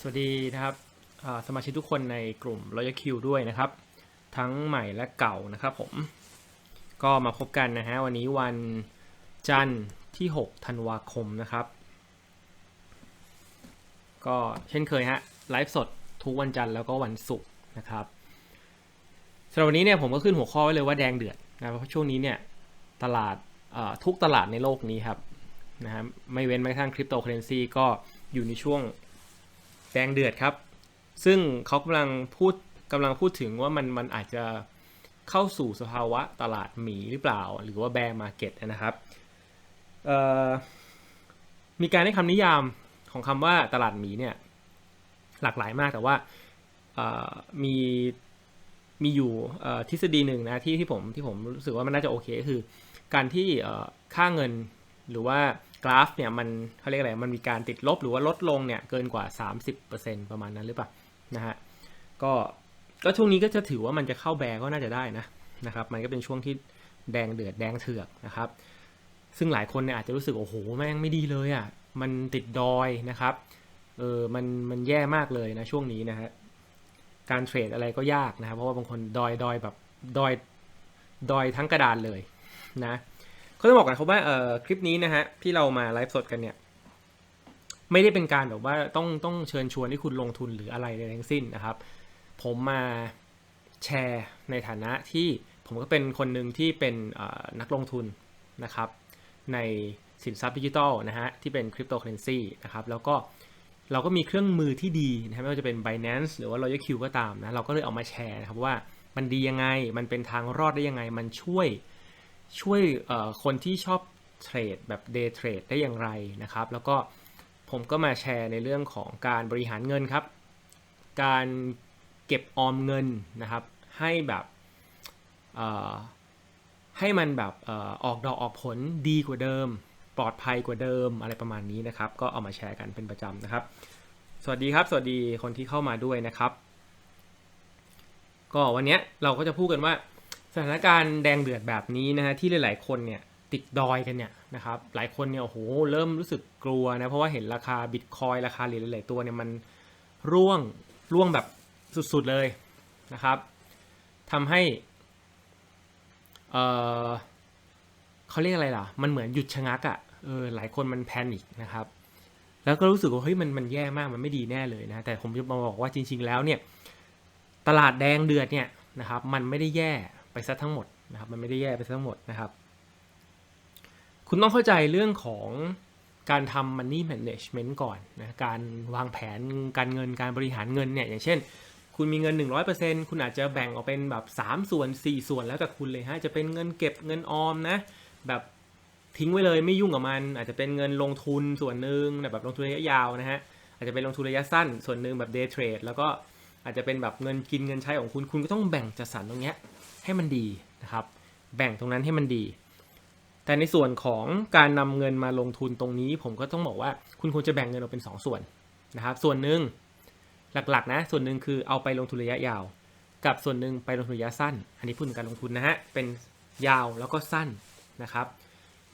สวัสดีนะครับสมาชิกทุกคนในกลุ่ม Royal Q ด้วยนะครับ ทั้งใหม่และเก่านะครับผม ก็มาพบกันนะฮะวันนี้วันจันทร์ที่6ธันวาคมนะครับ ก็เช่นเคยฮะไลฟ์สดทุกวันจันทร์แล้วก็วันศุกร์นะครับสำหรับวันนี้เนี่ยผมก็ขึ้นหัวข้อไว้เลยว่าแดงเดือดนะเพราะช่วงนี้เนี่ยตลาดทุกตลาดในโลกนี้ครับนะฮะไม่เว้นแม้กระทั่งคริปโตเคอเรนซีก็อยู่ในช่วง ดงเดือดครับ ซึ่งเขากำลังพูดกำลังพูดถึงว่ามันมันอาจจะเข้าสู่สภาวะตลาดหมีหรือเปล่า หรือว่าแบร์มาเก็ตนะครับมีการให้คำนิยามของคำว่าตลาดหมีเนี่ยหลากหลายมากแต่ว่ามีมีอยู่ทฤษฎีหนึ่งนะที่ที่ผมที่ผมรู้สึกว่ามันน่าจะโอเคคือ การที่ค่าเงินหรือว่า กราฟเนี่ยมันเขาเรียกอะไรมันมีการติดลบหรือว่าลดลงเนี่ยเกินกว่า 30%ประมาณนั้นหรือเปล่านะฮะก็ก็ช่วงนี้ก็จะถือว่ามันจะเข้าแบร์ก็น่าจะได้นะนะครับมันก็เป็นช่วงที่แดงเดือดแดงเถือกนะครับ ซึ่งหลายคนเนี่ยอาจจะรู้สึกโอ้โหแม่งไม่ดีเลยอะ่ะมันติดดอยนะครับเออมันมันแย่มากเลยนะช่วงนี้นะฮะการเทรดอะไรก็ยากนะครับเพราะว่าบางคนดอยดอยแบบดอยดอยทั้งกระดานเลยนะ เขาจะบอกกันเขาว่าเอ่อคลิปนี้นะฮะที่เรามาไลฟ์สดกันเนี่ยไม่ได้เป็นการแบบว่าต้องต้องเชิญชวนให้คุณลงทุนหรืออะไรใดทั้งสิ้นนะครับ ผมมาแชร์ในฐานะที่ผมก็เป็นคนหนึ่งที่เป็นนักลงทุนนะครับในสินทรัพย์ดิจิทัลนะฮะที่เป็นคริปโตเคอเรนซีนะครับแล้วก็เราก็มีเครื่องมือที่ดีนะไม่ว่าจะเป็น Binance หรือว่า Royal Q ก็ตามนะเราก็เลยเอามาแชร์นะครับว่ามันดียังไงมันเป็นทางรอดได้ยังไง มันช่วย ช่วยคนที่ชอบเทรดแบบเดย์เทรดได้อย่างไรนะครับ แล้วก็ผมก็มาแชร์ในเรื่องของการบริหารเงินครับ การเก็บออมเงินนะครับ ให้แบบให้มันแบบอออกดอกออกผลดีกว่าเดิม ปลอดภัยกว่าเดิมอะไรประมาณนี้นะครับ ก็เอามาแชร์กันเป็นประจำนะครับ สวัสดีครับ สวัสดีคนที่เข้ามาด้วยนะครับ ก็วันนี้เราก็จะพูดกันว่า สถานการณ์แดงเดือดแบบนี้นะฮะที่หลาย ๆ คนเนี่ยติดดอยกันเนี่ยนะครับหลายคนเนี่ยโอ้โหเริ่มรู้สึกกลัวนะเพราะว่าเห็นราคาบิตคอยราคาเหรียญหลาย ๆ ตัวเนี่ยมันร่วงร่วงแบบสุด ๆ เลยนะครับทำให้เออเขาเรียกอะไรล่ะ มันเหมือนหยุดชะงักอะ่ะเออหลายคนมันแพนิคนะครับแล้วก็รู้สึกว่าเฮ้ยมันมันแย่มากมันไม่ดีแน่เลยนะแต่ผมจะมาบอกว่าจริง ๆ แล้วเนี่ยตลาดแดงเดือดเนี่ยนะครับมันไม่ได้แย่ ไปซะทั้งหมดนะครับ มันไม่ได้แย่ไปซะทั้งหมดนะครับ คุณต้องเข้าใจเรื่องของการทำ money management ก่อนนะการวางแผนการเงินการบริหารเงินเนี่ยอย่างเช่น คุณมีเงิน 100%คุณอาจจะแบ่งออกเป็นแบบ 3 ส่วน 4 ส่วนแล้วแต่คุณเลยฮะจะเป็นเงินเก็บเงินออมนะแบบทิ้งไว้เลยไม่ยุ่งกับมัน อาจจะเป็นเงินลงทุนส่วนหนึ่งแบบลงทุนระยะยาวนะฮะอาจจะเป็นลงทุนระยะสั้น ส่วนหนึ่งแบบ day trade แล้วก็อาจจะเป็นแบบเงินกินเงินใช้ของคุณคุณก็ต้องแบ่งจัดสรรตรงเนี้ย ให้มันดีนะครับ แบ่งตรงนั้นให้มันดี แต่ในส่วนของการนำเงินมาลงทุนตรงนี้ ผมก็ต้องบอกว่าคุณควรจะแบ่งเงินออกเป็น2ส่วนนะครับ ส่วนหนึ่งหลักๆ นะ ส่วนหนึ่งคือเอาไปลงทุนระยะยาว กับส่วนหนึ่งไปลงทุนระยะสั้น อันนี้พูดถึงการลงทุนนะฮะเป็นยาวแล้วก็สั้นนะครับ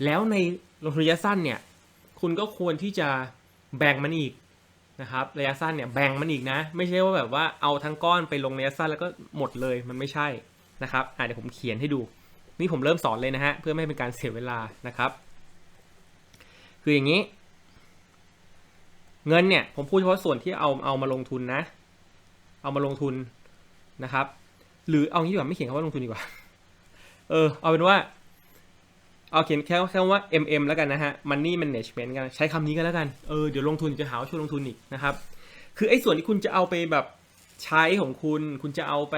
แล้วในลงทุนระยะสั้นเนี่ยคุณก็ควรที่จะแบ่งมันอีกนะครับระยะสั้นเนี่ยแบ่งมันอีกนะ ไม่ใช่ว่าแบบว่าเอาทั้งก้อนไปลงระยะสั้นแล้วก็หมดเลยมันไม่ใช่ นะครับอะเดี๋ยวผมเขียนให้ดู นี่ผมเริ่มสอนเลยนะฮะเพื่อไม่ให้เป็นการเสียเวลานะครับ คืออย่างนี้ เงินเนี่ยผมพูดเฉพาะส่วนที่เอาเอามาลงทุนนะ เอามาลงทุนนะครับ หรือเอางี้ดีกว่าไม่เขียนคำว่าลงทุนดีกว่า เออเอาเป็นว่าเอาเขียนแค่แค่ว่า MM แล้วกันนะฮะ Money Management กันใช้คำนี้กันแล้วกัน เออ เดี๋ยวลงทุนจะหาว่าช่วยลงทุนอีกนะครับ คือไอ้ส่วนที่คุณจะเอาไปแบบใช้ของคุณ คุณจะเอาไป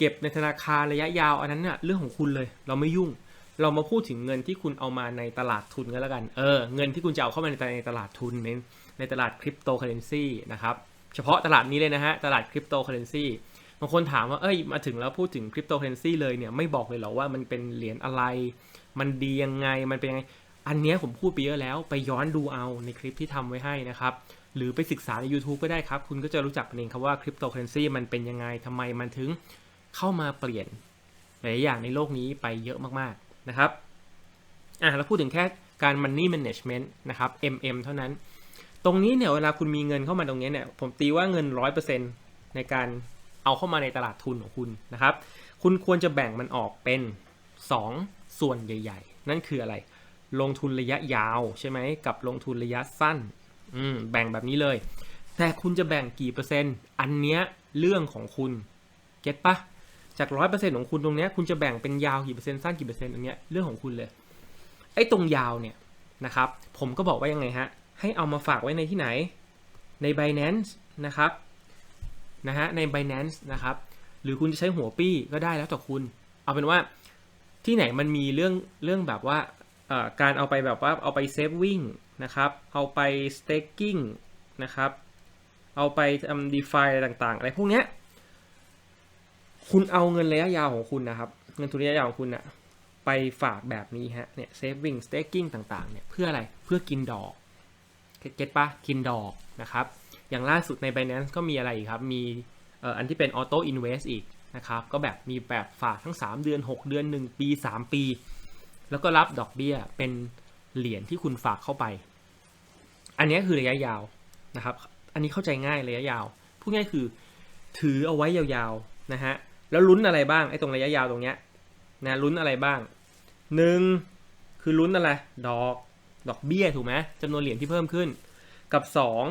เก็บในธนาคารระยะยาวอันนั้นเน่ะเรื่องของคุณเลย เราไม่ยุ่ง เรามาพูดถึงเงินที่คุณเอามาในตลาดทุนกันแล้วกัน เออ เงินที่คุณจะเอาเข้ามาในในตลาดทุนในในตลาดคริปโตเคอเรนซีนะครับ เฉพาะตลาดนี้เลยนะฮะ ตลาดคริปโตเคอเรนซีบางคนถามว่า เอ้ย มาถึงแล้วพูดถึงคริปโตเคอเรนซีเลยเนี่ย ไม่บอกเลยเหรอว่ามันเป็นเหรียญอะไร มันดียังไง มันเป็นยังไง อันนี้ผมพูดไปเยอะแล้ว ไปย้อนดูเอาในคลิปที่ทำไว้ให้นะครับ หรือไปศึกษาใน YouTube ก็ได้ครับ คุณก็จะรู้จักเองครับว่าคริปโตเคอเรนซีมันเป็นยังไงทำไมมันถึง เข้ามาเปลี่ยนหลายอย่างในโลกนี้ไปเยอะมากๆนะครับอะเราพูดถึงแค่การ money management นะครับ MM เท่านั้น ตรงนี้เนี่ยเวลาคุณมีเงินเข้ามาตรงนี้เนี่ยผมตีว่าเงินร้อยเปอร์เซ็นในการเอาเข้ามาในตลาดทุนของคุณนะครับ คุณควรจะแบ่งมันออกเป็น 2 ส่วนใหญ่ ๆ นั่นคืออะไร ลงทุนระยะยาวใช่ไหมกับลงทุนระยะสั้นอืมแบ่งแบบนี้เลย แต่คุณจะแบ่งกี่เปอร์เซ็นต์ อันเนี้ยเรื่องของคุณ เก็ตปะ จากร้อยเปอร์เซ็นต์ของคุณตรงเนี้ยคุณจะแบ่งเป็นยาวกี่เปอร์เซ็นต์สั้นกี่เปอร์เซ็นต์อันเนี้ยเรื่องของคุณเลย ไอ้ตรงยาวเนี่ยนะครับ ผมก็บอกว่ายังไงฮะ ให้เอามาฝากไว้ในที่ไหน ใน Binance นะครับนะฮะใน Binance นะครับ หรือคุณจะใช้หัวปี้ก็ได้แล้วแต่คุณ เอาเป็นว่าที่ไหนมันมีเรื่องเรื่องแบบว่าการเอาไปแบบว่าเอาไปเซฟวิ่งนะครับ เอาไป staking นะครับ เอาไปทำ DeFi อะไรต่างๆ อะไรพวกเนี้ย คุณเอาเงินระยะยาวของคุณนะครับ เงินทุนระยะยาวของคุณอะไปฝากแบบนี้ฮะเนี่ย saving staking ต่างๆเนี่ยเพื่ออะไรเพื่อกินดอกเก็ตปะกินดอกนะครับ อย่างล่าสุดใน Binance ก็มีอะไรอีกครับ มีอันที่เป็น auto invest อีกนะครับ ก็แบบมีแบบฝากทั้ง 3 เดือน 6 เดือน 1 ปี 3 ปี แล้วก็รับดอกเบี้ยเป็นเหรียญที่คุณฝากเข้าไป อันนี้คือระยะยาวนะครับ อันนี้เข้าใจง่ายระยะยาว พูดง่ายคือถือเอาไว้ยาวๆนะฮะ แล้วลุ้นอะไรบ้างไอ้ตรงระยะยาวตรงเนี้ยนะลุ้นอะไรบ้างหนึ่งคือลุ้นอะไรดอกดอกเบี้ยถูกไหมจำนวนเหรียญที่เพิ่มขึ้น กับสอง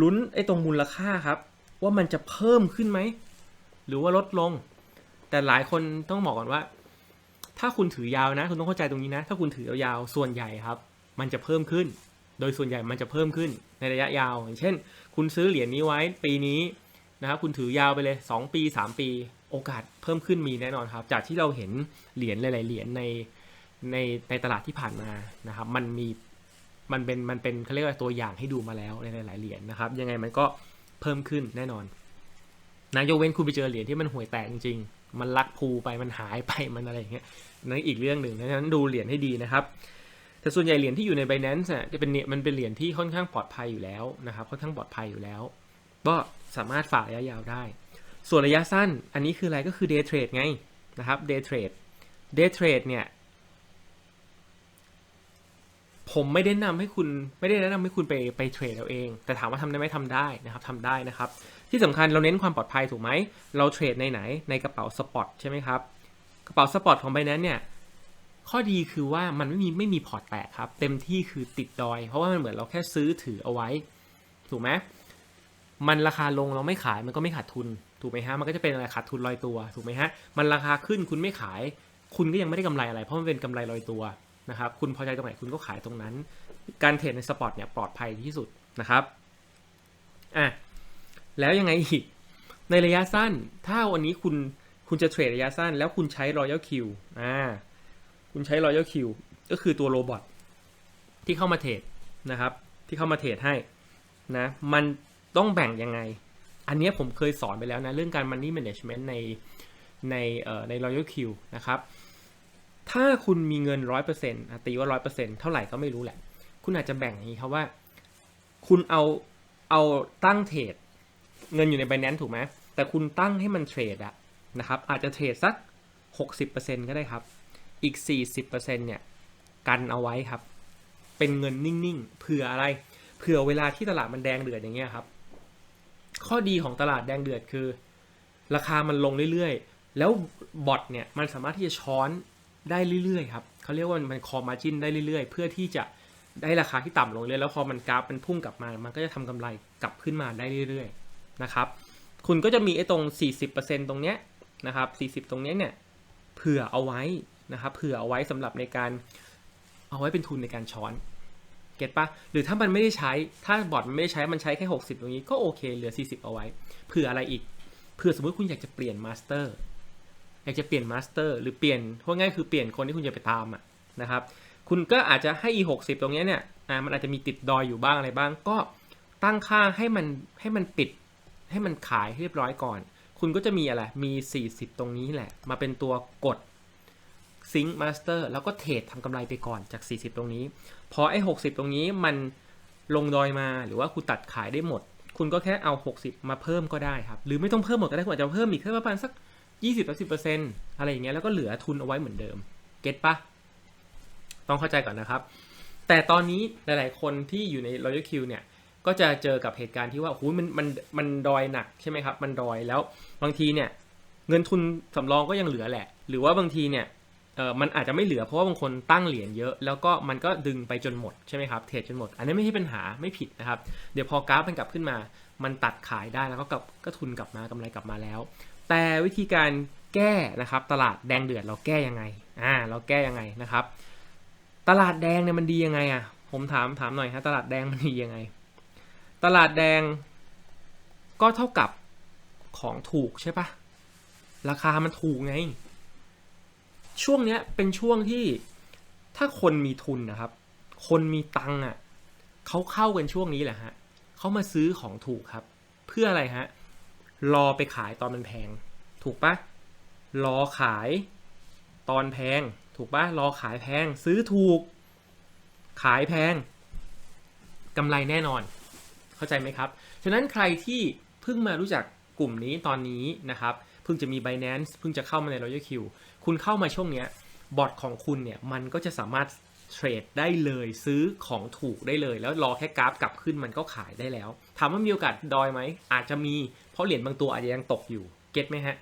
ลุ้นไอ้ตรงมูลค่าครับ ว่ามันจะเพิ่มขึ้นไหม หรือว่าลดลง แต่หลายคนต้องบอกก่อนว่า ถ้าคุณถือยาวนะ คุณต้องเข้าใจตรงนี้นะ ถ้าคุณถือยาวส่วนใหญ่ครับ มันจะเพิ่มขึ้น โดยส่วนใหญ่มันจะเพิ่มขึ้นในระยะยาว อย่างเช่น คุณซื้อเหรียญนี้ไว้ปีนี้นะครับคุณถือยาวไปเลย 2 ปี 3 ปี โอกาสเพิ่มขึ้นมีแน่นอนครับ จากที่เราเห็นเหรียญหลาย ๆ เหรียญในในในตลาดที่ผ่านมานะครับ มันมีมันเป็นมันเป็นเขาเรียกว่าตัวอย่างให้ดูมาแล้วในหลาย ๆ เหรียญนะครับ ยังไงมันก็เพิ่มขึ้นแน่นอนนะยกเว้นคุณไปเจอเหรียญที่มันห่วยแตกจริงๆ มันลักพูไปมันหายไปมันอะไรอย่างเงี้ยนั่นอีกเรื่องหนึ่งดังนั้นดูเหรียญให้ดีนะครับแต่ส่วนใหญ่เหรียญที่อยู่ใน Binance เนี่ยจะเป็นเนี่ยมันเป็นเหรียญที่ค่อนข้างปลอดภัยอยู่แล้วนะครับค่อนข้างปลอดภัยอยู่แล้ว ก็สามารถฝากระยะยาวได้ ส่วนระยะสั้นอันนี้คืออะไรก็คือ day trade ไงนะครับ day trade day trade เนี่ย ผมไม่ได้แนะนำให้คุณไม่ได้แนะนำให้คุณไปไปเทรดเอาเอง แต่ถามว่าทำได้ไหมทำได้นะครับทำได้นะครับ ที่สำคัญเราเน้นความปลอดภัยถูกไหม เราเทรดในไหนในกระเป๋าสปอตใช่ไหมครับ กระเป๋าสปอตของ Binance เนี่ยข้อดีคือว่ามันไม่มีไม่มีพอร์ตแตกครับ เต็มที่คือติดดอย เพราะว่ามันเหมือนเราแค่ซื้อถือเอาไว้ ถูกไหมมันราคาลงเราไม่ขายมันก็ไม่ขาดทุน ถูกไหมฮะมันก็จะเป็นอะไรขาดทุนลอยตัวถูกไหมฮะมันราคาขึ้นคุณไม่ขาย คุณก็ยังไม่ได้กำไรอะไร เพราะมันเป็นกำไรลอยตัวนะครับคุณพอใจตรงไหนคุณก็ขายตรงนั้น การเทรดในสปอตเนี่ยปลอดภัยที่สุดนะครับอะแล้วยังไงอีกในระยะสั้น ถ้าวันนี้คุณคุณจะเทรดระยะสั้น แล้วคุณใช้ Royal Q อ่าคุณใช้ Royal Q ก็คือตัวโรบอทที่เข้ามาเทรดนะครับ ที่เข้ามาเทรดให้นะมันต้องแบ่งยังไง อันนี้ผมเคยสอนไปแล้วนะ เรื่องการ Money Management ในในเอ่อใน Royal Q นะครับ ถ้าคุณมีเงินร้อยเปอร์เซ็นต์ตีว่าร้อยเปอร์เซ็นต์เท่าไหร่ก็ไม่รู้แหละ คุณอาจจะแบ่งอย่างนี้ครับว่า คุณเอาเอาตั้งเทรดเงินอยู่ใน Binance ถูกไหมแต่คุณตั้งให้มันเทรดอะนะครับ อาจจะเทรดสัก 60%ก็ได้ครับ อีก 40%เนี่ยกันเอาไว้ครับ เป็นเงินนิ่งๆ เผื่ออะไร เผื่อเวลาที่ตลาดมันแดงเดือดอย่างเงี้ยครับ ข้อดีของตลาดแดงเดือดคือ ราคามันลงเรื่อยๆ แล้วบอทเนี่ยมันสามารถที่จะช้อนได้เรื่อยๆครับเขาเรียกว่ามันคอมาจินได้เรื่อยๆ เพื่อที่จะได้ราคาที่ต่ำลงเรื่อยแล้วพอมันกราฟมันพุ่งกลับมา มันก็จะทำกำไรกลับขึ้นมาได้เรื่อยๆนะครับ คุณก็จะมีไอ้ตรง 40%ตรงเนี้ยนะครับ 40 ตรงเนี้ยเนี่ยเผื่อเอาไว้นะครับ เผื่อเอาไว้สำหรับในการเอาไว้เป็นทุนในการช้อน ก็ตปะหรือถ้ามันไม่ได้ใช้ถ้าบอร์ดมันไม่ได้ใช้มันใช้แค่ 60 ตรงนี้ก็โอเคเหลือ 40 เอาไว้เผื่ออะไรอีกเผื่อสมมติคุณอยากจะเปลี่ยนมาสเตอร์อยากจะเปลี่ยนมาสเตอร์หรือเปลี่ยนพูดง่ายคือเปลี่ยนคนที่คุณจะไปตามอะนะครับคุณก็อาจจะให้ e 60ตรงนี้เนี่ยอ่ามันอาจจะมีติดดอยอยู่บ้างอะไรบ้าง ก็ตั้งค่าให้มันให้มันปิดให้มันขายให้เรียบร้อยก่อน คุณก็จะมีอะไรมี 40 ตรงนี้แหละ มาเป็นตัวกดซิงค์มาสเตอร์แล้วก็เทรดทำกำไรไปก่อนจาก 40 ตรงนี้ พอไอ้60ตรงนี้มันลงดอยมาหรือว่าคุณตัดขายได้หมด คุณก็แค่เอา 60 มาเพิ่มก็ได้ครับ หรือไม่ต้องเพิ่มหมดก็ได้คุณอาจจะเพิ่มอีกแค่ประมาณสัก 20 30เปอร์เซ็นต์อะไรอย่างเงี้ยแล้วก็เหลือทุนเอาไว้เหมือนเดิม เก็ตปะต้องเข้าใจก่อนนะครับ แต่ตอนนี้หลาย ๆ คนที่อยู่ใน Royal Q เนี่ยก็จะเจอกับเหตุการณ์ที่ว่าโอ้โหมันมันมันดอยหนักใช่ไหมครับ มันดอยแล้วบางทีเนี่ยเงินทุนสำรองก็ยังเหลือแหละ หรือว่าบางทีเนี่ย เออมันอาจจะไม่เหลือเพราะว่าบางคนตั้งเหรียญเยอะ แล้วก็มันก็ดึงไปจนหมดใช่ไหมครับเทรดจนหมด อันนี้ไม่ใช่ปัญหาไม่ผิดนะครับ เดี๋ยวพอกราฟมันกลับขึ้นมา มันตัดขายได้แล้วก็กลับก็ทุนกลับมากำไรกลับมาแล้ว แต่วิธีการแก้นะครับตลาดแดงเดือดเราแก้ยังไงอ่าเราแก้ยังไงนะครับ ตลาดแดงเนี่ยมันดียังไงอะผมถามถามหน่อยฮะตลาดแดงมันดียังไง ตลาดแดงก็เท่ากับของถูกใช่ปะราคามันถูกไง ช่วงเนี้ยเป็นช่วงที่ถ้าคนมีทุนนะครับ คนมีตังค์อะเขาเข้ากันช่วงนี้แหละฮะเขามาซื้อของถูกครับ เพื่ออะไรฮะรอไปขายตอนมันแพง ถูกปะรอขายตอนแพง ถูกปะรอขายแพง ซื้อถูก ขายแพงกำไรแน่นอน เข้าใจไหมครับ ฉะนั้นใครที่เพิ่งมารู้จักกลุ่มนี้ตอนนี้นะครับ เพิ่งจะมี Binance เพิ่งจะเข้ามาใน Royal Q คุณเข้ามาช่วงเนี้ยบอทของคุณเนี่ยมันก็จะสามารถเทรดได้เลยซื้อของถูกได้เลย แล้วรอแค่กราฟกลับขึ้นมันก็ขายได้แล้วถามว่ามีโอกาสดอยไหมอาจจะมีเพราะเหรียญบางตัวอาจจะยังตกอยู่เก็ตไหมฮะ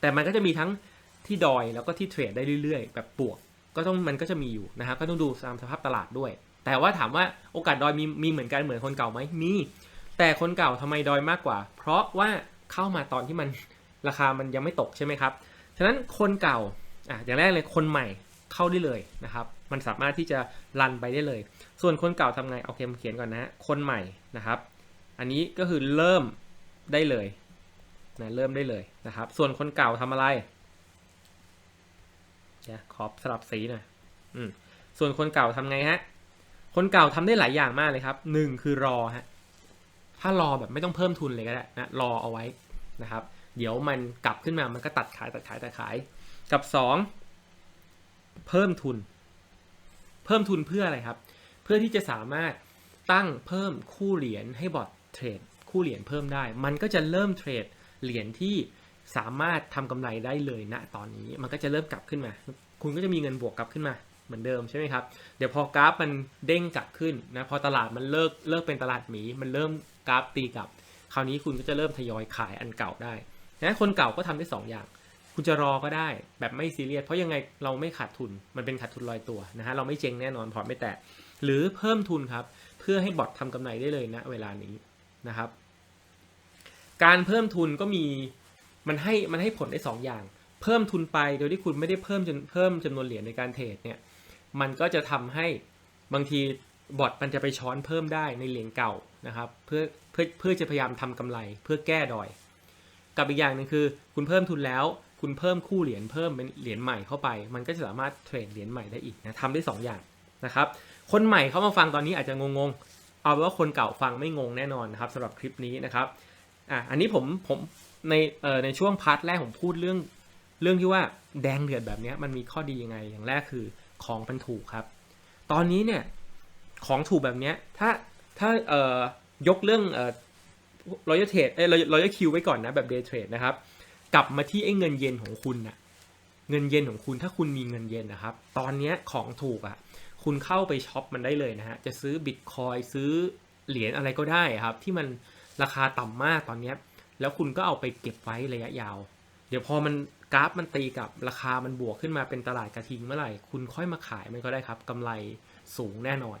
แต่มันก็จะมีทั้งที่ดอยแล้วก็ที่เทรดได้เรื่อยๆ แบบปวกก็ต้องมันก็จะมีอยู่นะครับก็ต้องดูตามสภาพตลาดด้วย แต่ว่าถามว่าโอกาสดอยมีมีเหมือนกันเหมือนคนเก่าไหมมีแต่คนเก่าทำไมดอยมากกว่า เพราะว่าเข้ามาตอนที่มันราคามันยังไม่ตกใช่ไหมครับฉะนั้นคนเก่า อะอย่างแรกเลยคนใหม่เข้าได้เลยนะครับ มันสามารถที่จะรันไปได้เลย ส่วนคนเก่าทำไงโอาเคมเขียนก่อนนะ คนใหม่นะครับ อันนี้ก็คือเริ่มได้เลยนะเริ่มได้เลยนะครับ ส่วนคนเก่าทำอะไรเดี๋ยวขอสลับสีหน่อยอืมส่วนคนเก่าทำไงฮะ คนเก่าทำได้หลายอย่างมากเลยครับหนึ่งคือรอฮะ ถ้ารอแบบไม่ต้องเพิ่มทุนเลยก็ได้นะ รอเอาไว้นะครับ เดี๋ยวมันกลับขึ้นมา มันก็ตัดขายตัดขายตัดขาย กับสองเพิ่มทุน เพิ่มทุนเพื่ออะไรครับ เพื่อที่จะสามารถตั้งเพิ่มคู่เหรียญให้บอทเทรดคู่เหรียญเพิ่มได้ มันก็จะเริ่มเทรดเหรียญที่สามารถทำกำไรได้เลยณตอนนี้ มันก็จะเริ่มกลับขึ้นมา คุณก็จะมีเงินบวกกลับขึ้นมาเหมือนเดิมใช่ไหมครับ เดี๋ยวพอกราฟมันเด้งกลับขึ้นนะ พอตลาดมันเลิกเลิกเป็นตลาดหมี มันเริ่มกราฟตีกลับ คราวนี้คุณก็จะเริ่มทยอยขายอันเก่าได้นะคนเก่าก็ทำได้สองอย่าง คุณจะรอก็ได้แบบไม่ซีเรียสเพราะยังไงเราไม่ขาดทุนมันเป็นขาดทุนลอยตัวนะฮะเราไม่เจ๊งแน่นอนพอไม่แตกหรือเพิ่มทุนครับ เพื่อให้บอททำกำไรได้เลยณเวลานี้นะครับ การเพิ่มทุนก็มีมันให้มันให้ผลได้สองอย่าง เพิ่มทุนไปโดยที่คุณไม่ได้เพิ่มจนเพิ่มจำนวนเหรียญในการเทรดเนี่ยมันก็จะทำให้บางทีบอทมันจะไปช้อนเพิ่มได้ในเหรียญเก่านะครับเพื่อเพื่อเพื่อจะพยายามทำกำไร เพื่อแก้ดอย กับอีกอย่างหนึ่งคือ คุณเพิ่มทุนแล้ว คุณเพิ่มคู่เหรียญเพิ่มเป็นเหรียญใหม่เข้าไป มันก็จะสามารถเทรดเหรียญใหม่ได้อีกนะทำได้ 2 อย่างนะครับ คนใหม่เข้ามาฟังตอนนี้อาจจะงงๆ เอาเป็นว่าคนเก่าฟังไม่งงแน่นอนนะครับสำหรับคลิปนี้นะครับอะอันนี้ผมผมในเอ่อในช่วงพาร์ทแรกผมพูดเรื่องเรื่องที่ว่าแดงเดือดแบบนี้มันมีข้อดียังไง อย่างแรกคือของมันถูกครับ ตอนนี้เนี่ยของถูกแบบนี้ถ้าถ้าเอ่อยกเรื่องเอ่อรอยัลเทรดเอ้ยรอยัลคิวไว้ก่อนนะแบบเดย์เทรดนะครับ กลับมาที่ไอ้เงินเย็นของคุณน่ะเงินเย็นของคุณถ้าคุณมีเงินเย็นนะครับ ตอนนี้ของถูกอะคุณเข้าไปช็อปมันได้เลยนะฮะจะซื้อบิตคอยซื้อเหรียญอะไรก็ได้ครับ ที่มันราคาต่ำมากตอนเนี้แล้วคุณก็เอาไปเก็บไว้ระยะยาว เดี๋ยวพอมันกราฟมันตีกับราคามันบวกขึ้นมาเป็นตลาดกระทิงเมื่อไหร่ คุณค่อยมาขายมันก็ได้ครับกำไรสูงแน่นอน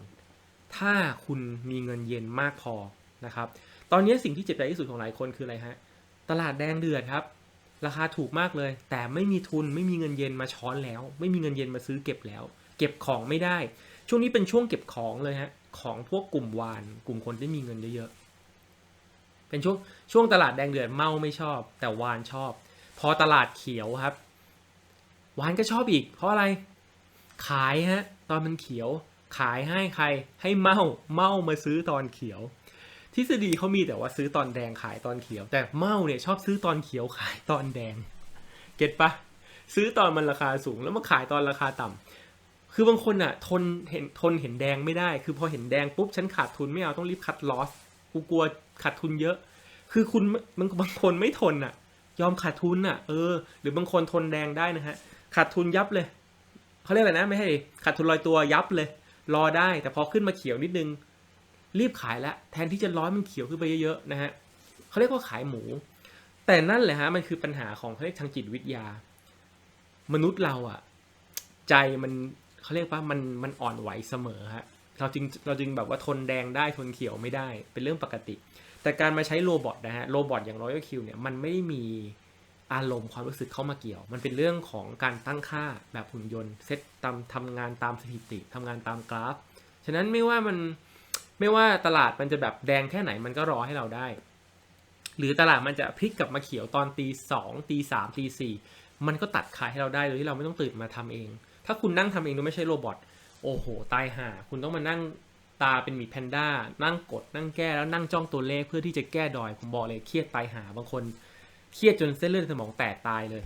ถ้าคุณมีเงินเย็นมากพอนะครับ ตอนนี้สิ่งที่เจ็บใจที่สุดของหลายคนคืออะไรฮะตลาดแดงเดือดครับ ราคาถูกมากเลย แต่ไม่มีทุนไม่มีเงินเย็นมาช้อนแล้ว ไม่มีเงินเย็นมาซื้อเก็บแล้ว เก็บของไม่ได้ ช่วงนี้เป็นช่วงเก็บของเลยฮะของพวกกลุ่มวาน กลุ่มคนที่มีเงินเยอะๆเป็นช่วงช่วงตลาดแดงเดือดเมาไม่ชอบ แต่วานชอบ พอตลาดเขียวครับ วานก็ชอบอีก เพราะอะไร ขายฮะ ตอนมันเขียว ขายให้ใคร ให้เมาเมามาซื้อตอนเขียว ทฤษฎีเขามีแต่ว่าซื้อตอนแดงขายตอนเขียว แต่เมาเนี่ยชอบซื้อตอนเขียวขายตอนแดง เก็ตปะซื้อตอนมันราคาสูงแล้วมาขายตอนราคาต่ำคือบางคนอะทนเห็นทนเห็นแดงไม่ได้ คือพอเห็นแดงปุ๊บฉันขาดทุนไม่เอาต้องรีบคัดลอสกูกลัวขาดทุนเยอะ คือคุณบางบางคนไม่ทนอะยอมขาดทุนอะเออ หรือบางคนทนแดงได้นะฮะขาดทุนยับเลยเขาเรียกอะไรนะไม่ให้ขาดทุนลอยตัวยับเลย รอได้แต่พอขึ้นมาเขียวนิดนึง รีบขายแล้วแทนที่จะร้อยมันเขียวขึ้นไปเยอะๆนะฮะเขาเรียกว่าขายหมู แต่นั่นแหละฮะมันคือปัญหาของเขาเรียกทางจิตวิทยา มนุษย์เราอะใจมันเขาเรียกว่ามันมันอ่อนไหวเสมอฮะเราจึงเราจึงแบบว่าทนแดงได้ทนเขียวไม่ได้เป็นเรื่องปกติ แต่การมาใช้โรบอทนะฮะโรบอทอย่าง Royal Q เนี่ยมันไม่ได้มีอารมณ์ความรู้สึกเข้ามาเกี่ยว มันเป็นเรื่องของการตั้งค่าแบบหุ่นยนต์เซตตามทำงานตามสถิติทำงานตามกราฟ ฉะนั้นไม่ว่ามัน ไม่ว่าตลาดมันจะแบบแดงแค่ไหนมันก็รอให้เราได้ หรือตลาดมันจะพลิกกลับมาเขียวตอนตีสองตีสามตีสี่มันก็ตัดขายให้เราได้โดยที่เราไม่ต้องตื่นมาทำเอง ถ้าคุณนั่งทำเองโดยไม่ใช่โรบอทโอ้โห ตายห่า คุณต้องมานั่งตาเป็นหมีแพนด้า นั่งกด นั่งแก้แล้วนั่งจ้องตัวเลขเพื่อที่จะแก้ดอย ผมบอกเลยเครียดตายหา บางคนเครียดจนเส้นเลือดสมองแตกตายเลย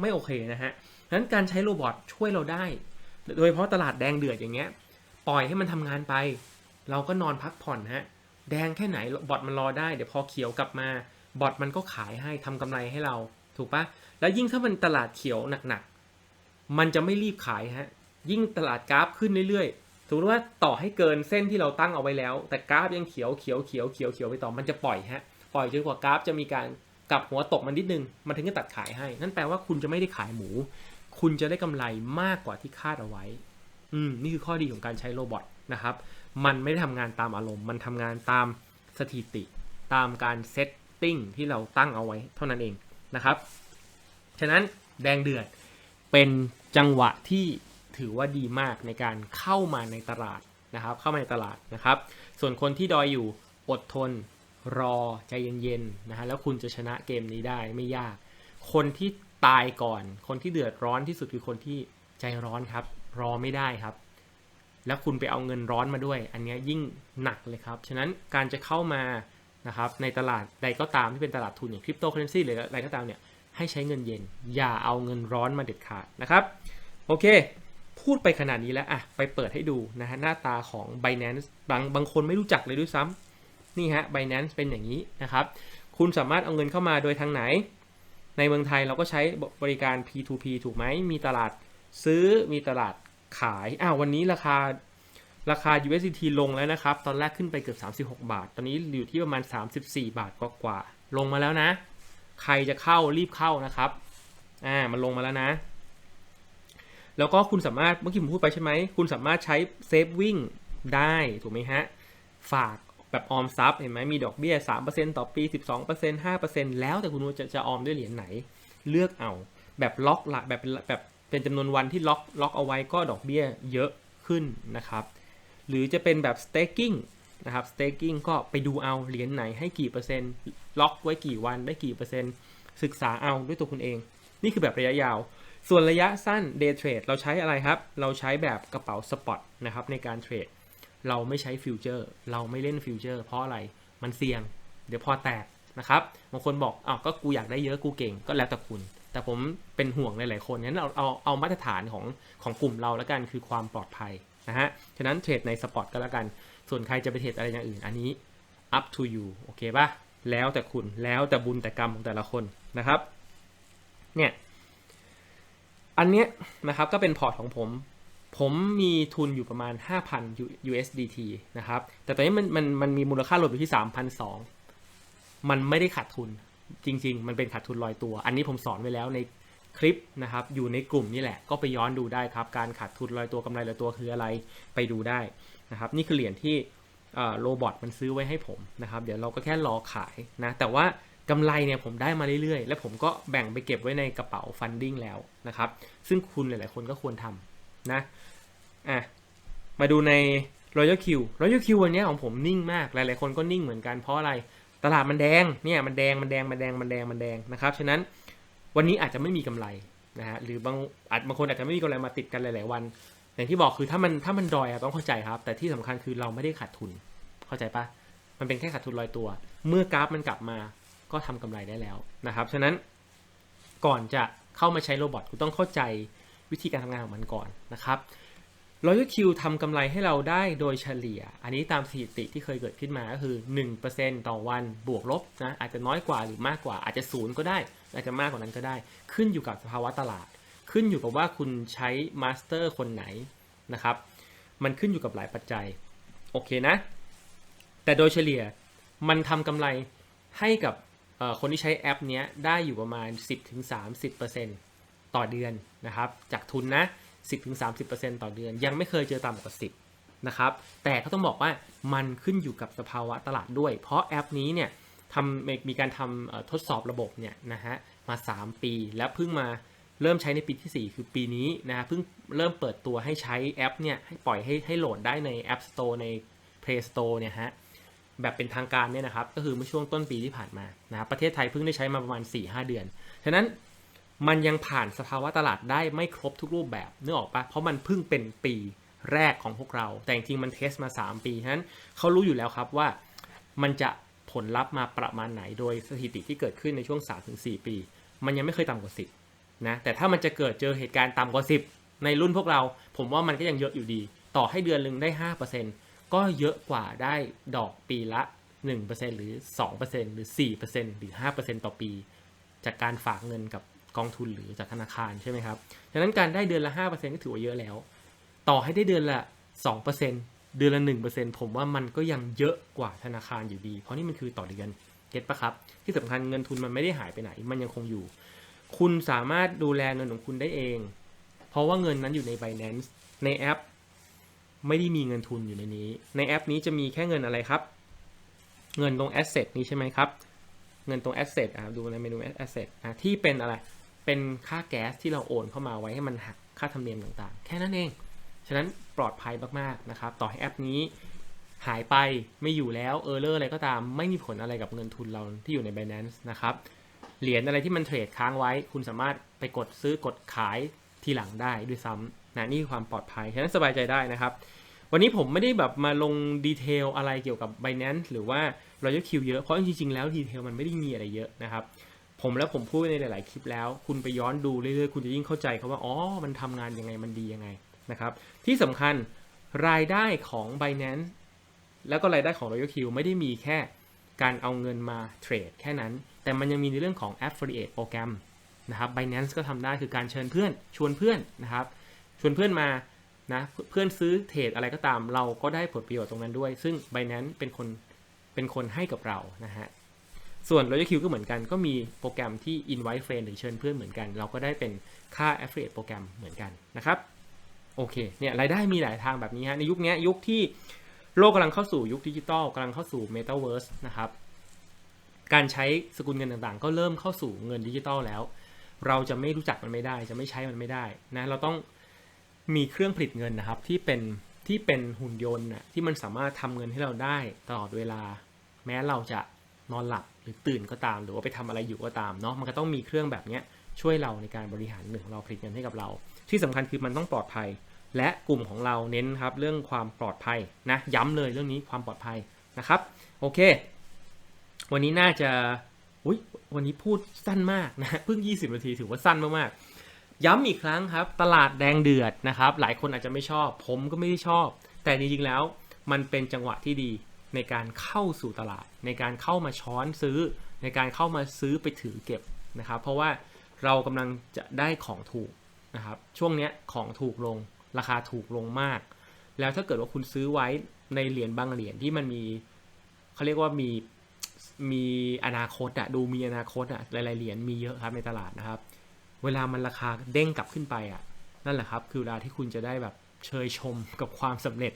ไม่โอเคนะฮะฉะนั้นการใช้โรบอทช่วยเราได้ โดยเฉพาะตลาดแดงเดือดอย่างเงี้ย ปล่อยให้มันทำงานไป เราก็นอนพักผ่อนฮะ แดงแค่ไหนบอทมันรอได้ เดี๋ยวพอเขียวกลับมา บอทมันก็ขายให้ทำกำไรให้เรา ถูกปะแล้วยิ่งถ้ามันตลาดเขียวหนักๆ มันจะไม่รีบขายฮะ ยิ่งตลาดกราฟขึ้นเรื่อยๆ สมมติว่าต่อให้เกินเส้นที่เราตั้งเอาไว้แล้ว แต่กราฟยังเขียวเขียวเขียวเขียวเขียวไปต่อ มันจะปล่อยฮะ ปล่อยจนกว่ากราฟจะมีการกลับหัวตกมันนิดนึง มันถึงจะตัดขายให้ นั่นแปลว่าคุณจะไม่ได้ขายหมู คุณจะได้กำไรมากกว่าที่คาดเอาไว้ อืม นี่คือข้อดีของการใช้โรบอท นะครับ มันไม่ได้ทำงานตามอารมณ์ มันทำงานตามสถิติ ตามการเซตติ้งที่เราตั้งเอาไว้เท่านั้นเองนะครับ ฉะนั้นแดงเดือดเป็นจังหวะที่ถือว่าดีมากในการเข้ามาในตลาดนะครับ เข้ามาในตลาดนะครับ ส่วนคนที่ดอยอยู่อดทนรอใจเย็นๆนะฮะแล้วคุณจะชนะเกมนี้ได้ไม่ยาก คนที่ตายก่อน คนที่เดือดร้อนที่สุดคือคนที่ใจร้อนครับ รอไม่ได้ครับ แล้วคุณไปเอาเงินร้อนมาด้วย อันนี้ยิ่งหนักเลยครับ ฉะนั้นการจะเข้ามานะครับในตลาดใดก็ตามที่เป็นตลาดทุนอย่างคริปโตเคอเรนซีหรืออะไรก็ตามเนี่ยให้ใช้เงินเย็น อย่าเอาเงินร้อนมาเด็ดขาดนะครับ โอเค พูดไปขนาดนี้แล้วอะไปเปิดให้ดูนะฮะหน้าตาของ Binance บางบางคนไม่รู้จักเลยด้วยซ้ำนี่ฮะ Binance เป็นอย่างนี้นะครับ คุณสามารถเอาเงินเข้ามาโดยทางไหน ในเมืองไทยเราก็ใช้บริการ P2P ถูกไหมมีตลาดซื้อมีตลาด ขายอ้าววันนี้ราคาราคา USDT ลงแล้วนะครับ ตอนแรกขึ้นไปเกือบ 36 บาท ตอนนี้อยู่ที่ประมาณ 34 บาทกว่าๆลงมาแล้วนะ ใครจะเข้ารีบเข้านะครับ อ่า มันลงมาแล้วนะ แล้วก็คุณสามารถ เมื่อกี้ผมพูดไปใช่ไหม คุณสามารถใช้เซฟวิ่งได้ถูกไหมฮะ ฝากแบบออมทรัพย์เห็นไหมมีดอกเบี้ย 3%ต่อปี 12% 5%แล้วแต่คุณจะจะออมด้วยเหรียญไหน เลือกเอา แบบล็อกละแบบแบบ เป็นจำนวนวันที่ล็อกล็อกเอาไว้ก็ดอกเบี้ยเยอะขึ้นนะครับ หรือจะเป็นแบบ staking นะครับ staking ก็ไปดูเอาเหรียญไหนให้กี่เปอร์เซ็นต์ล็อกไว้กี่วันได้กี่เปอร์เซ็นต์ศึกษาเอาด้วยตัวคุณเอง นี่คือแบบระยะยาว ส่วนระยะสั้น day trade เราใช้อะไรครับ เราใช้แบบกระเป๋าสปอตนะครับในการเทรดเราไม่ใช้ฟิวเจอร์เราไม่เล่นฟิวเจอร์เพราะอะไรมันเสี่ยง เดี๋ยวพอแตกนะครับบางคนบอกอ้าวก็กูอยากได้เยอะกูเก่งก็แล้วแต่คุณ แต่ผมเป็นห่วงหลายๆคนงั้นเราเอาเอามาตรฐานของของกลุ่มเราแล้วกันคือความปลอดภัยนะฮะ ฉะนั้นเทรดในสปอตก็แล้วกัน ส่วนใครจะไปเทรดอะไรอย่างอื่น อันนี้ up to you โอเคป่ะ แล้วแต่คุณ แล้วแต่บุญแต่กรรมของแต่ละคนนะครับ เนี่ย อันเนี้ยนะครับก็เป็นพอร์ตของผม ผมมีทุนอยู่ประมาณ 5,000 USDT นะครับ แต่ตอนนี้มันมันมันมีมูลค่ารวมอยู่ที่ 3,200 มันไม่ได้ขาดทุน จริง ๆ มันเป็นขาดทุนลอยตัว อันนี้ผมสอนไว้แล้วในคลิปนะครับ อยู่ในกลุ่มนี่แหละ ก็ไปย้อนดูได้ครับ การขาดทุนลอยตัวกำไรลอยตัวคืออะไร ไปดูได้นะครับ นี่คือเหรียญที่โรบอทมันซื้อไว้ให้ผมนะครับ เดี๋ยวเราก็แค่รอขายนะ แต่ว่ากำไรเนี่ยผมได้มาเรื่อยๆ และผมก็แบ่งไปเก็บไว้ในกระเป๋าฟันดิ้งแล้วนะครับ ซึ่งคุณหลายๆ คนก็ควรทำนะ อะ มาดูใน Royal Q Royal Q วันนี้ของผมนิ่งมาก หลายๆ คนก็นิ่งเหมือนกันเพราะอะไร ตลาดมันแดงเนี่ยมันแดงมันแดงมันแดงมันแดงมันแดงนะครับฉะนั้นวันนี้อาจจะไม่มีกำไรนะฮะหรือบางอาจบางคนอาจจะไม่มีกำไรมาติดกันหลาย ๆ วัน อย่างที่บอกคือถ้ามันถ้ามันดอยอะต้องเข้าใจครับ แต่ที่สำคัญคือเราไม่ได้ขาดทุนเข้าใจปะมันเป็นแค่ขาดทุนลอยตัว เมื่อกราฟมันกลับมาก็ทำกำไรได้แล้วนะครับฉะนั้นก่อนจะเข้ามาใช้โรบอทคุณต้องเข้าใจวิธีการทำงานของมันก่อนนะครับ Royal Q ทำกำไรให้เราได้โดยเฉลี่ย อันนี้ตามสถิติที่เคยเกิดขึ้นมาก็คือ 1%ต่อวันบวกลบนะอาจจะน้อยกว่าหรือมากกว่า อาจจะศูนย์ก็ได้ อาจจะมากกว่านั้นก็ได้ ขึ้นอยู่กับสภาวะตลาด ขึ้นอยู่กับว่าคุณใช้มาสเตอร์คนไหนนะครับ มันขึ้นอยู่กับหลายปัจจัย โอเคนะ แต่โดยเฉลี่ยมันทำกำไรให้กับคนที่ใช้แอปนี้ได้อยู่ประมาณ 10-30%ต่อเดือนนะครับ จากทุนนะ 10-30%ต่อเดือน ยังไม่เคยเจอต่ำกว่า 10นะครับแต่ก็ต้องบอกว่ามันขึ้นอยู่กับสภาวะตลาดด้วย เพราะแอปนี้เนี่ยทำมีการทำทดสอบระบบเนี่ยนะฮะมา 3 ปี และเพิ่งมาเริ่มใช้ในปีที่ 4 คือปีนี้นะฮะเพิ่งเริ่มเปิดตัวให้ใช้แอปเนี่ยให้ปล่อยให้ให้โหลดได้ใน App Store ใน Play Store เนี่ยฮะแบบเป็นทางการเนี่ยนะครับก็คือเมื่อช่วงต้นปีที่ผ่านมานะครับประเทศไทยเพิ่งได้ใช้มาประมาณ 4-5 เดือน ฉะนั้น มันยังผ่านสภาวะตลาดได้ไม่ครบทุกรูปแบบนึกออกปะเพราะมันเพิ่งเป็นปีแรกของพวกเรา แต่จริงๆมันเทสมา 3 ปีฉะนั้นเขารู้อยู่แล้วครับว่ามันจะผลลัพธ์มาประมาณไหนโดยสถิติที่เกิดขึ้นในช่วง 3-4 ปี มันยังไม่เคยต่ำกว่า 10นะแต่ถ้ามันจะเกิดเจอเหตุการณ์ต่ำกว่า 10 ในรุ่นพวกเรา ผมว่ามันก็ยังเยอะอยู่ดี ต่อให้เดือนหนึ่งได้ 5%ก็เยอะกว่าได้ดอกปีละ 1%หรือ 2%หรือ 4%หรือ 5%ต่อปี จากการฝากเงินกับ กองทุนหรือจากธนาคารใช่ไหมครับฉะนั้นการได้เดือนละ 5%ก็ถือว่าเยอะแล้ว ต่อให้ได้เดือนละ 2%เดือนละ 1%ผมว่ามันก็ยังเยอะกว่าธนาคารอยู่ดี เพราะนี่มันคือต่อเดือนเก็ตปะครับ ที่สำคัญเงินทุนมันไม่ได้หายไปไหน มันยังคงอยู่ คุณสามารถดูแลเงินของคุณได้เอง เพราะว่าเงินนั้นอยู่ใน Binance ในแอป ไม่ได้มีเงินทุนอยู่ในนี้ ในแอปนี้จะมีแค่เงินอะไรครับ เงินตรง asset นี้ใช่ไหมครับ เงินตรง asset อะดูในเมนู asset อะที่เป็นอะไร เป็นค่าแก๊สที่เราโอนเข้ามาไว้ให้มันหักค่าธรรมเนียมต่างๆ แค่นั้นเอง ฉะนั้นปลอดภัยมากๆนะครับ ต่อให้แอปนี้หายไปไม่อยู่แล้วเออร์เลอร์อะไรก็ตามไม่มีผลอะไรกับเงินทุนเราที่อยู่ใน Binance นะครับ เหรียญอะไรที่มันเทรดค้างไว้ คุณสามารถไปกดซื้อกดขายทีหลังได้ด้วยซ้ำนะนี่คือความปลอดภัย ฉะนั้นสบายใจได้นะครับ วันนี้ผมไม่ได้แบบมาลงดีเทลอะไรเกี่ยวกับ Binance หรือว่า Royal Q เยอะ เพราะจริงๆแล้วดีเทลมันไม่ได้มีอะไรเยอะนะครับ ผมแล้วผมพูดในหลาย ๆ คลิปแล้ว คุณไปย้อนดูเรื่อย ๆ คุณจะยิ่งเข้าใจครับว่าอ๋อมันทำงานยังไงมันดียังไงนะครับ ที่สำคัญรายได้ของ Binance แล้วก็รายได้ของ Royal Q ไม่ได้มีแค่การเอาเงินมาเทรดแค่นั้น แต่มันยังมีในเรื่องของ Affiliate โปรแกรมนะครับ Binance ก็ทำได้คือการเชิญเพื่อน ชวนเพื่อนนะครับ ชวนเพื่อนมานะเพื่อนซื้อเทรดอะไรก็ตาม เราก็ได้ผลประโยชน์ตรงนั้นด้วย ซึ่ง Binance เป็นคนเป็นคนให้กับเรานะฮะ ส่วน Royal Q ก็เหมือนกันก็มีโปรแกรมที่ invite friend หรือเชิญเพื่อนเหมือนกัน เราก็ได้เป็นค่า affiliate โปรแกรมเหมือนกันนะครับโอเคเนี่ยรายได้มีหลายทางแบบนี้ฮะในยุคนี้ยุคที่โลกกำลังเข้าสู่ยุคดิจิตอลกำลังเข้าสู่ Metaverse นะครับการใช้สกุลเงินต่างๆ ก็เริ่มเข้าสู่เงินดิจิตอลแล้ว เราจะไม่รู้จักมันไม่ได้ จะไม่ใช้มันไม่ได้นะเราต้องมีเครื่องผลิตเงินนะครับที่เป็นที่เป็นหุ่นยนต์น่ะที่มันสามารถทำเงินให้เราได้ตลอดเวลา แม้เราจะ นอนหลับหรือตื่นก็ตาม หรือว่าไปทำอะไรอยู่ก็ตามเนาะมันก็ต้องมีเครื่องแบบนี้ช่วยเราในการบริหารเงินของเราผลิตเงินให้กับเรา ที่สำคัญคือมันต้องปลอดภัย และกลุ่มของเราเน้นครับเรื่องความปลอดภัยนะย้ำเลยเรื่องนี้ความปลอดภัยนะครับโอเค วันนี้น่าจะอุยวันนี้พูดสั้นมากนะเพิ่ง 20 นาทีถือว่าสั้นมากๆ ย้ำอีกครั้งครับ ตลาดแดงเดือดนะครับ หลายคนอาจจะไม่ชอบ ผมก็ไม่ได้ชอบ แต่จริงๆแล้วมันเป็นจังหวะที่ดี ในการเข้าสู่ตลาด ในการเข้ามาช้อนซื้อ ในการเข้ามาซื้อไปถือเก็บนะครับ เพราะว่าเรากำลังจะได้ของถูกนะครับช่วงนี้ของถูกลงราคาถูกลงมาก แล้วถ้าเกิดว่าคุณซื้อไว้ในเหรียญบางเหรียญที่มันมีเขาเรียกว่ามีมีอนาคตอะดูมีอนาคตอะหลายๆเหรียญมีเยอะครับในตลาดนะครับ เวลามันราคาเด้งกลับขึ้นไปอะนั่นแหละครับ คือเวลาที่คุณจะได้แบบเชยชมกับความสำเร็จ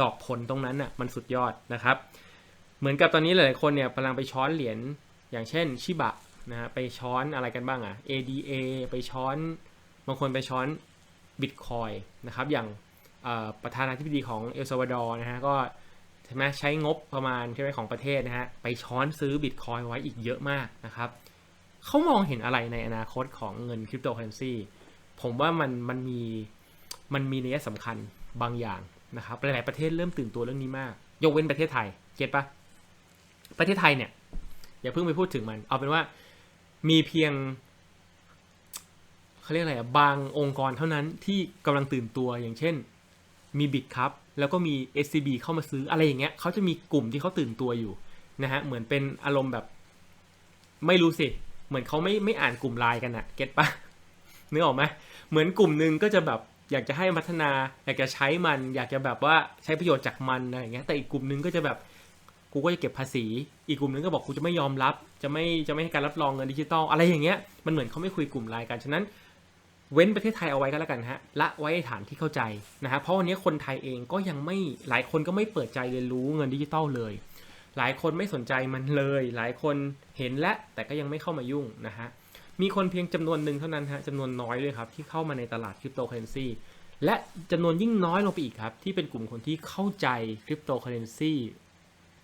ดอกผลตรงนั้นอะมันสุดยอดนะครับ เหมือนกับตอนนี้หลายๆคนเนี่ยกำลังไปช้อนเหรียญอย่างเช่นชิบะนะฮะไปช้อนอะไรกันบ้างอะ ADA ไปช้อนบางคนไปช้อนบิตคอยนะครับอย่างประธานาธิบดีของเอลซาวาดอร์นะฮะก็ใช่ไหมใช้งบประมาณใช่ไหมของประเทศนะฮะไปช้อนซื้อบิตคอยไว้อีกเยอะมากนะครับเขามองเห็นอะไรในอนาคตของเงินคริปโตเคอเรนซีผมว่ามันมันมีมันมีนัยสำคัญบางอย่าง นะครับหลายๆประเทศเริ่มตื่นตัวเรื่องนี้มาก ยกเว้นประเทศไทยเก็ตปะประเทศไทยเนี่ยอย่าเพิ่งไปพูดถึงมัน เอาเป็นว่ามีเพียงเขาเรียกอะไรอะบางองค์กรเท่านั้นที่กำลังตื่นตัวอย่างเช่นมีบิตครับแล้วก็มี SCB เข้ามาซื้ออะไรอย่างเงี้ยเขาจะมีกลุ่มที่เขาตื่นตัวอยู่นะฮะเหมือนเป็นอารมณ์แบบ ไม่รู้สิเหมือนเขาไม่ไม่อ่านกลุ่มไลน์กันอะเก็ตปะนึกออกไหมเหมือนกลุ่มหนึ่งก็จะแบบ อยากจะให้พัฒนาอยากจะใช้มัน อยากจะแบบว่าใช้ประโยชน์จากมันอะไรอย่างเงี้ยแต่อีกกลุ่มนึงก็จะแบบกูก็จะเก็บภาษี อีกกลุ่มนึงก็บอกกูจะไม่ยอมรับ จะไม่จะไม่ให้การรับรองเงินดิจิตอลอะไรอย่างเงี้ยมันเหมือนเขาไม่คุยกลุ่มไลน์กันฉะนั้น เว้นประเทศไทยเอาไว้ก็แล้วกันฮะละไว้ฐานที่เข้าใจนะฮะเพราะวันนี้คนไทยเองก็ยังไม่หลายคนก็ไม่เปิดใจเรียนรู้เงินดิจิตอลเลย หลายคนไม่สนใจมันเลย หลายคนเห็นและแต่ก็ยังไม่เข้ามายุ่งนะฮะ มีคนเพียงจำนวนหนึ่งเท่านั้นฮะจำนวนน้อยเลยครับที่เข้ามาในตลาดคริปโตเคอเรนซีและจำนวนยิ่งน้อยลงไปอีกครับ ที่เป็นกลุ่มคนที่เข้าใจคริปโตเคอเรนซี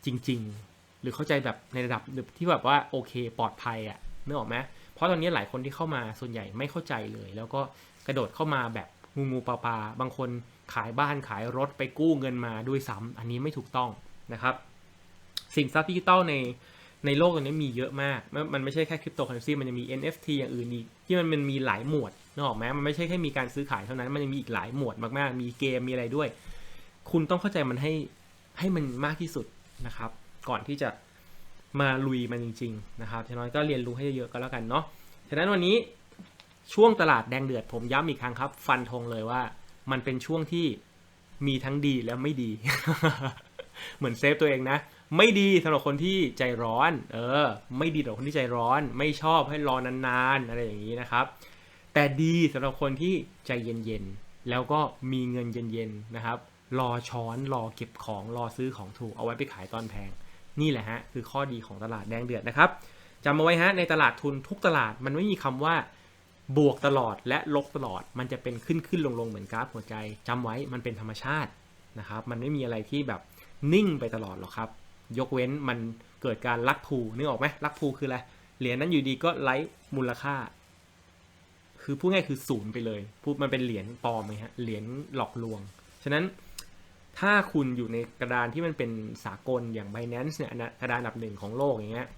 จริง ๆ หรือเข้าใจแบบในระดับที่แบบว่าโอเคปลอดภัยอะนึกออกไหมเพราะตอนนี้หลายคนที่เข้ามาส่วนใหญ่ไม่เข้าใจเลย แล้วก็กระโดดเข้ามาแบบงูงูปลาปลาบางคนขายบ้านขายรถไปกู้เงินมาด้วยซ้ำอันนี้ไม่ถูกต้องนะครับ สินทรัพย์ดิจิตอลใน ในโลกตอนนี้มีเยอะมาก มันไม่ใช่แค่คริปโตเคอเรนซีมันยังมี NFT อย่างอื่นอีกที่มันมันมีหลายหมวดนึกออกไหมมันไม่ใช่แค่มีการซื้อขายเท่านั้น มันยังมีอีกหลายหมวดมากๆ มีเกมมีอะไรด้วย คุณต้องเข้าใจมันให้ให้มันมากที่สุดนะครับ ก่อนที่จะมาลุยมันจริง ๆ นะครับทีน้อยก็เรียนรู้ให้เยอะๆก็แล้วกันเนาะฉะนั้นวันนี้ช่วงตลาดแดงเดือดผมย้ำอีกครั้งครับ ฟันธงเลยว่า มันเป็นช่วงที่มีทั้งดีและไม่ดี เหมือนเซฟตัวเองนะ ไม่ดีสำหรับคนที่ใจร้อน เออ ไม่ดีสำหรับคนที่ใจร้อน ไม่ชอบให้รอนานๆอะไรอย่างนี้นะครับ แต่ดีสำหรับคนที่ใจเย็นๆ แล้วก็มีเงินเย็นๆนะครับ รอช้อนรอเก็บของรอซื้อของถูกเอาไว้ไปขายตอนแพง นี่แหละฮะคือข้อดีของตลาดแดงเดือดนะครับจำเอาไว้ฮะในตลาดทุนทุกตลาดมันไม่มีคำว่าบวกตลอดและลบตลอด มันจะเป็นขึ้นขึ้นลงลงเหมือนกราฟหัวใจจำไว้มันเป็นธรรมชาตินะครับ มันไม่มีอะไรที่แบบ นิ่งไปตลอดหรอกครับ ยกเว้นมันเกิดการลักภูนึกออกไหมลักภูคืออะไรเหรียญนั้นอยู่ดีก็ไร้มูลค่า คือพูดง่ายคือศูนย์ไปเลยพูดมันเป็นเหรียญปลอมไหมฮะเหรียญหลอกลวง ฉะนั้นถ้าคุณอยู่ในกระดานที่มันเป็นสากลอย่าง Binance เนี่ยกระดานอันดับหนึ่งของโลกอย่างเงี้ย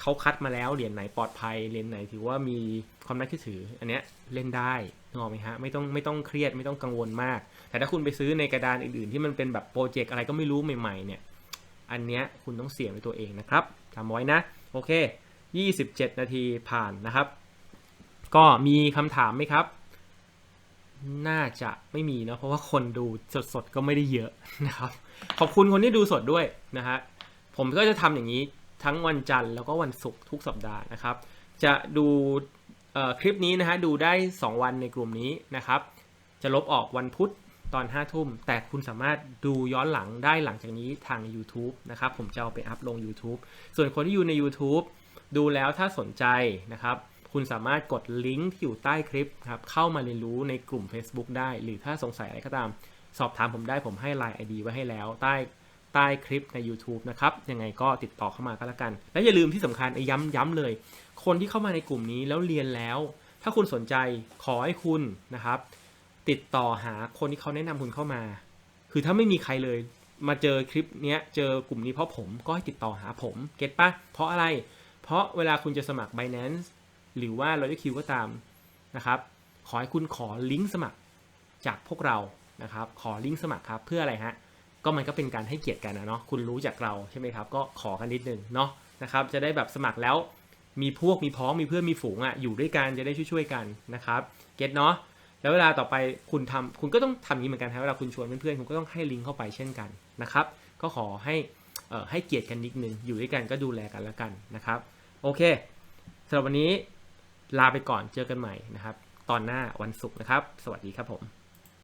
เขาคัดมาแล้วเหรียญไหนปลอดภัยเหรียญไหนถือว่ามีความน่าเชื่อถือ อันเนี้ยเล่นได้นึกออกไหมฮะไม่ต้องไม่ต้องเครียดไม่ต้องกังวลมาก แต่ถ้าคุณไปซื้อในกระดานอื่นๆ ที่มันเป็นแบบโปรเจกต์อะไรก็ไม่รู้ใหม่ๆเนี่ยอันเนี้ยคุณต้องเสี่ยงในตัวเองนะครับจำไว้นะโอเค 27 นาทีผ่านนะครับ ก็มีคำถามไหมครับ น่าจะไม่มีเนะเพราะว่าคนดูสดๆก็ไม่ได้เยอะนะครับ ขอบคุณคนที่ดูสดด้วยนะฮะผมก็จะทำอย่างนี้ ทั้งวันจันทร์แล้วก็วันศุกร์ทุกสัปดาห์นะครับ จะดูคลิปนี้นะฮะดูได้ 2 วันในกลุ่มนี้นะครับ จะลบออกวันพุธตอน5ทุ่ม แต่คุณสามารถดูย้อนหลังได้หลังจากนี้ทาง YouTube นะครับ ผมจะเอาไปอัพลง YouTube ส่วนคนที่อยู่ใน YouTube ดูแล้วถ้าสนใจนะครับ คุณสามารถกดลิงก์ที่อยู่ใต้คลิปครับเข้ามาเรียนรู้ในกลุ่ม Facebook ได้ หรือถ้าสงสัยอะไรก็ตาม สอบถามผมได้ผมให้ Line ID ไว้ให้แล้วใต้ ใต้คลิปใน YouTube นะครับ ยังไงก็ติดต่อเข้ามาก็แล้วกัน และอย่าลืมที่สำคัญไอ้ย้ำย้ำเลย คนที่เข้ามาในกลุ่มนี้แล้วเรียนแล้ว ถ้าคุณสนใจขอให้คุณนะครับ ติดต่อหาคนที่เขาแนะนำคุณเข้ามา คือถ้าไม่มีใครเลยมาเจอคลิปเนี้ยเจอกลุ่มนี้เพราะผมก็ให้ติดต่อหาผมเก็ตปะเพราะอะไร เพราะเวลาคุณจะสมัคร Binance หรือว่า Loyal Q ก็ตามนะครับ ขอให้คุณขอลิงก์สมัครจากพวกเรานะครับ ขอลิงก์สมัครครับ เพื่ออะไรฮะ ก็มันก็เป็นการให้เกียรติกันนะเนาะคุณรู้จากเราใช่ไหมครับก็ขอกันนิดนึงเนาะนะครับจะได้แบบสมัครแล้วมีพวกมีพ้องมีเพื่อนมีฝูงอะ่ะอยู่ด้วยกันจะได้ช่วยๆกันนะครับเก็ตเนาะแล้วเวลาต่อไปคุณทำคุณก็ต้องทำนี้เหมือนกันครับเวลาคุณชวนเพื่อนๆคุณก็ต้องให้ลิงก์เข้าไปเช่นกันนะครับก็ขอให้เอ่อให้เกียรติกันนิดนึงอยู่ด้วยกันก็ดูแลกันล้วกันนะครับโอเคสำหรับวันนี้ลาไปก่อนเจอกันใหม่นะครับ ตอนหน้าวันศุกร์นะครับ สวัสดีครับผม